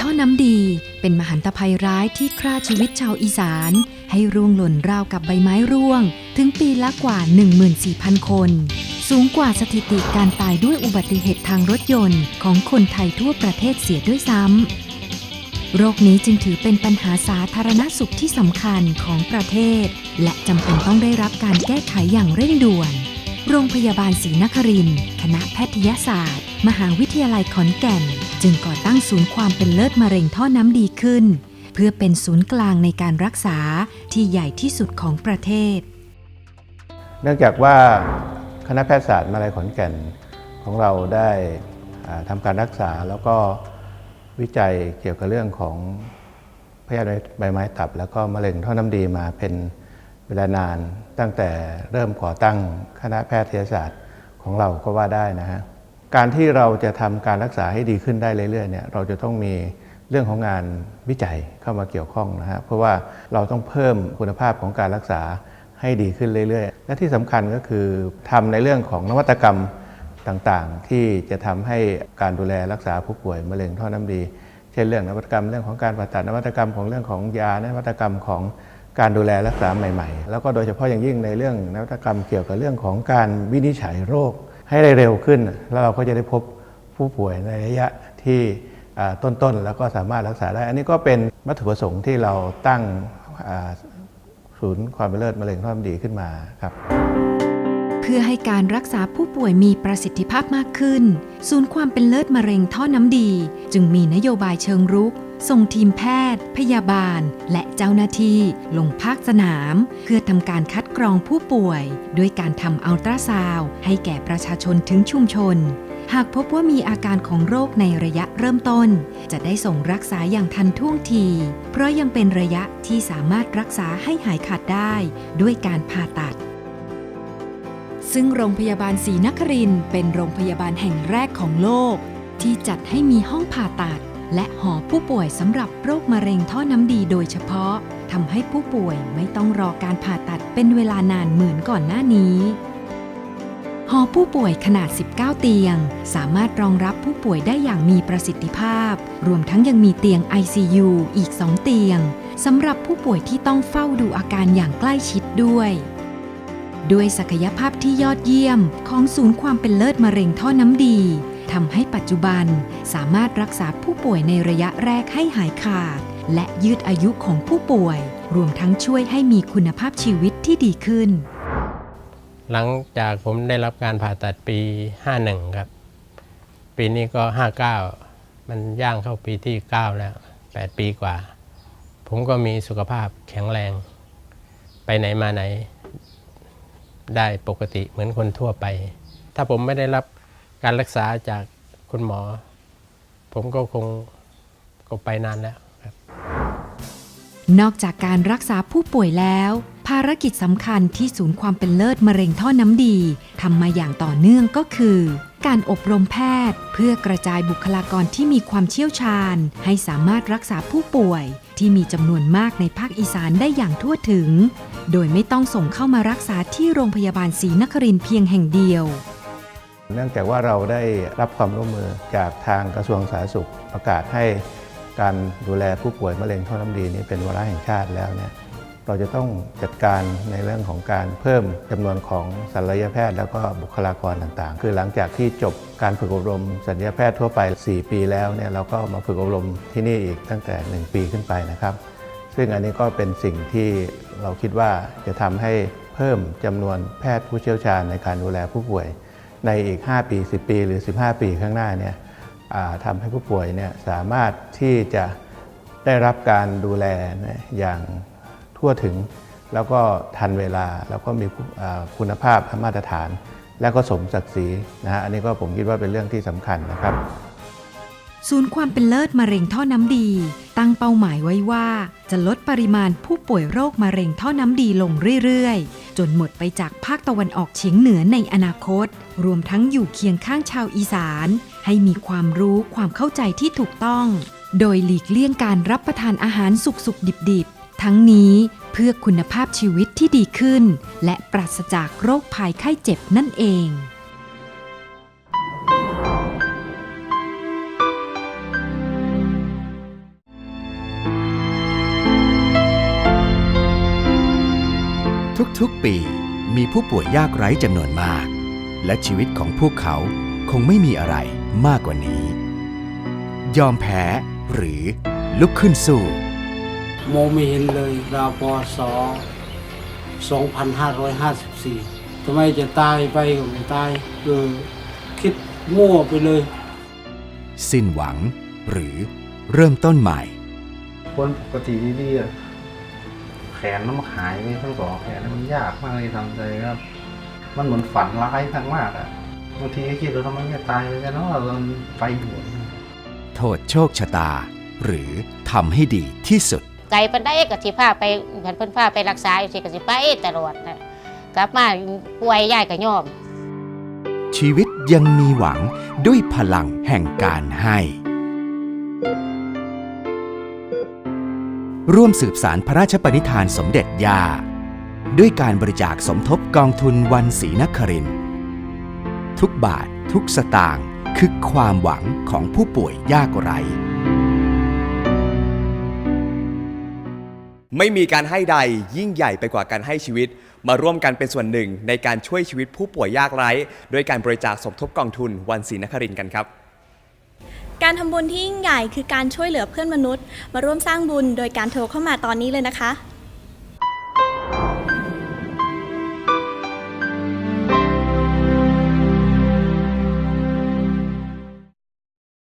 ท่อน้ำดี เป็นมหันตภัยร้ายที่ฆ่าชีวิตชาวอีสาน ให้ร่วงหล่นราวกับใบไม้ร่วง ถึงปีละกว่า 14,000 คน สูงกว่าสถิติการตายด้วยอุบัติเหตุทางรถยนต์ของคนไทยทั่วประเทศเสียด้วยซ้ำ โรคนี้จึงถือเป็นปัญหาสาธารณสุขที่สำคัญของประเทศ และจำเป็นต้องได้รับการแก้ไขอย่างเร่งด่วน โรงพยาบาลศรีนครินทร์คณะแพทยศาสตร์ มหาวิทยาลัยขอนแก่น จึงก่อตั้งศูนย์ความเป็นเลิศมะเร็งท่อน้ำดีขึ้น เพื่อเป็นศูนย์กลางในการรักษาที่ใหญ่ที่สุดของประเทศ เนื่องจากว่าคณะแพทยศาสตร์มหาลัยขอนแก่นของเราได้ทำการรักษาแล้วก็วิจัยเกี่ยวกับเรื่องของพยาธิใบไม้ตับ แล้วก็มะเร็งท่อน้ำดีมาเป็นเวลานานตั้งแต่เริ่มก่อตั้งคณะแพทยศาสตร์ของเราก็ว่าได้นะฮะ การที่เราจะทำการรักษาให้ดีขึ้นได้เรื่อยๆเนี่ยเราจะต้องมีเรื่องของงานวิจัยเข้ามาเกี่ยวข้องนะฮะเพราะว่าเราต้องเพิ่มคุณภาพของการรักษาให้ดีขึ้นเรื่อยๆ และที่สำคัญก็คือทำในเรื่องของนวัตกรรมต่างๆ ที่จะทำให้การดูแลรักษาผู้ป่วยมะเร็งท่อน้ำดี เช่นเรื่องนวัตกรรมเรื่องของการผ่าตัดนวัตกรรมของเรื่องของยานวัตกรรมของการดูแลรักษาใหม่ ๆ แล้วก็โดยเฉพาะอย่างยิ่งในเรื่องนวัตกรรมเกี่ยวกับเรื่องของการวินิจฉัยโรค ให้ได้เร็วขึ้น แล้วเราก็จะได้พบผู้ป่วยในระยะที่ต้นๆ แล้วก็สามารถรักษาได้ อันนี้ก็เป็นวัตถุประสงค์ที่เราตั้งศูนย์ความเป็นเลิศมะเร็งท่อน้ำดีขึ้นมาครับเพื่อให้การรักษาผู้ป่วยมีประสิทธิภาพมากขึ้น ศูนย์ความเป็นเลิศมะเร็งท่อน้ำดี จึงมีนโยบายเชิงรุก ส่งทีมแพทย์ พยาบาล และเจ้าหน้าที่ลงภาคสนาม เพื่อทำการคัดกรองผู้ป่วย ด้วยการทำอัลตราซาวให้แก่ประชาชนถึงชุมชน หากพบว่ามีอาการของโรคในระยะเริ่มต้น จะได้ส่งรักษาอย่างทันท่วงที เพราะยังเป็นระยะที่สามารถรักษาให้หายขาดได้ ด้วยการผ่าตัดซึ่งโรงพยาบาลศรีนครินเป็นโรงพยาบาลแห่งแรกของโลก ที่จัดให้มีห้องผ่าตัด และหอผู้ป่วยสำหรับโรคมะเร็งท่อน้ำดีโดยเฉพาะทำให้ผู้ป่วยไม่ต้องรอการผ่าตัดเป็นเวลานานเหมือนก่อนหน้านี้หอผู้ป่วยขนาด 19 เตียง สามารถรองรับผู้ป่วยได้อย่างมีประสิทธิภาพ รวมทั้งยังมีเตียง ICU อีก 2 เตียงสำหรับผู้ป่วยที่ต้องเฝ้าดูอาการอย่างใกล้ชิดด้วย ด้วยศักยภาพที่ยอดเยี่ยมของศูนย์ความเป็นเลิศมะเร็งท่อน้ำดี ทำให้ปัจจุบันสามารถรักษาผู้ป่วยในระยะแรกให้หายขาด และยืดอายุของผู้ป่วย รวมทั้งช่วยให้มีคุณภาพชีวิตที่ดีขึ้น หลังจากผมได้รับการผ่าตัดปี 51 ครับ ปีนี้ก็ 59 มันย่างเข้าปีที่ 9 แล้ว 8 ปีกว่า ผมก็มีสุขภาพแข็งแรง ไปไหนมาไหนได้ปกติเหมือนคนทั่วไป ถ้าผมไม่ได้รับ การรักษาจากคุณหมอ ผมก็คงก็ไปนานแล้วครับ นอกจากการรักษาผู้ป่วยแล้ว ภารกิจสำคัญที่ศูนย์ความเป็นเลิศมะเร็งท่อน้ำดีทำมาอย่างต่อเนื่องก็คือ การอบรมแพทย์ เพื่อกระจายบุคลากรที่มีความเชี่ยวชาญ ให้สามารถรักษาผู้ป่วย ที่มีจำนวนมากในภาคอีสานได้อย่างทั่วถึง โดยไม่ต้องส่งเข้ามารักษาที่โรงพยาบาลศรีนครินทร์เพียงแห่งเดียว เนื่องจากว่าเราได้รับความร่วมมือจากทางกระทรวงสาธารณสุขประกาศให้การดูแลผู้ป่วยมะเร็งท่อน้ำดีนี้เป็นวาระแห่งชาติแล้วเนี่ยเราจะต้องจัดการในเรื่องของการเพิ่มจำนวนของศัลยแพทย์ แล้วก็บุคลากรต่างๆ คือหลังจากที่จบการฝึกอบรมศัลยแพทย์ทั่วไป 4 ปีแล้วเนี่ยเราก็มาฝึกอบรมที่นี่อีกตั้งแต่ 1 ปีขึ้นไปนะครับ ซึ่งอันนี้ก็เป็นสิ่งที่เราคิดว่าจะทำให้เพิ่มจำนวนแพทย์ผู้เชี่ยวชาญในการดูแลผู้ป่วย ในอีก 5 ปี 10 ปีหรือ 15 ปีข้างหน้าเนี่ยทำให้ผู้ป่วยเนี่ยสามารถที่จะได้รับการดูแลอย่างทั่วถึง แล้วก็ทันเวลาแล้วก็มีคุณภาพมาตรฐาน แล้วก็สมศักดิ์ศรีนะฮะอันนี้ก็ผมคิดว่าเป็นเรื่องที่สำคัญนะครับ ศูนย์ความเป็นเลิศมะเร็งท่อน้ำดี ตั้งเป้าหมายไว้ว่าจะลดปริมาณผู้ป่วยโรคมะเร็งท่อน้ำดีลงเรื่อยๆ จนหมดไปจากภาคตะวันออกเฉียงเหนือในอนาคต รวมทั้งอยู่เคียงข้างชาวอีสาน ให้มีความรู้ความเข้าใจที่ถูกต้อง โดยหลีกเลี่ยงการรับประทานอาหารสุกสุกดิบๆ ทั้งนี้เพื่อคุณภาพชีวิตที่ดีขึ้น และปราศจากโรคภัยไข้เจ็บนั่นเอง ทุกๆปีมีผู้ป่วยยากไร้จำนวนมาก และชีวิตของพวกเขาคงไม่มีอะไรมากกว่านี้ ยอมแพ้หรือลุกขึ้นสู้ มองไม่เห็นเลยราวปศ2554ทำไมจะตายไปก็ไม่ตายเออคิดมั่วไปเลย สิ้นหวังหรือเริ่มต้นใหม่ คนปกติดีๆอะ แขนมันหายไปทั้งสองแขนมันยากมากเลยทำใจครับ มันเหมือนฝันร้ายทั้งมากอะบางทีก็คิดว่าทำไมไม่ตายไปกันเนาะเราไปหัวโทษโชคชะตา หรือทำให้ดีที่สุดไก่ปันได้ก็สิพาไปเพิ่นเพิ่นพาไปรักษาอยู่สิก็สิไปตลอดนะกลับมาป่วยยายก็ยอมชีวิตยังมีหวังด้วยพลังแห่งการให้ ร่วมสืบสารพระราชปณิธานสมเด็จย่า ด้วยการบริจาคสมทบกองทุนวันศรีนคริน ทุกบาททุกสตางค์คือความหวังของผู้ป่วยยากไร้ไม่มีการให้ใดยิ่งใหญ่ไปกว่าการให้ชีวิต มาร่วมกันเป็นส่วนหนึ่งในการช่วยชีวิตผู้ป่วยยากไร้ ด้วยการบริจาคสมทบกองทุนวันศรีนครินกันครับ การทำบุญที่ยิ่งใหญ่คือการช่วยเหลือเพื่อนมนุษย์ มาร่วมสร้างบุญโดยการโทรเข้ามาตอนนี้เลยนะคะ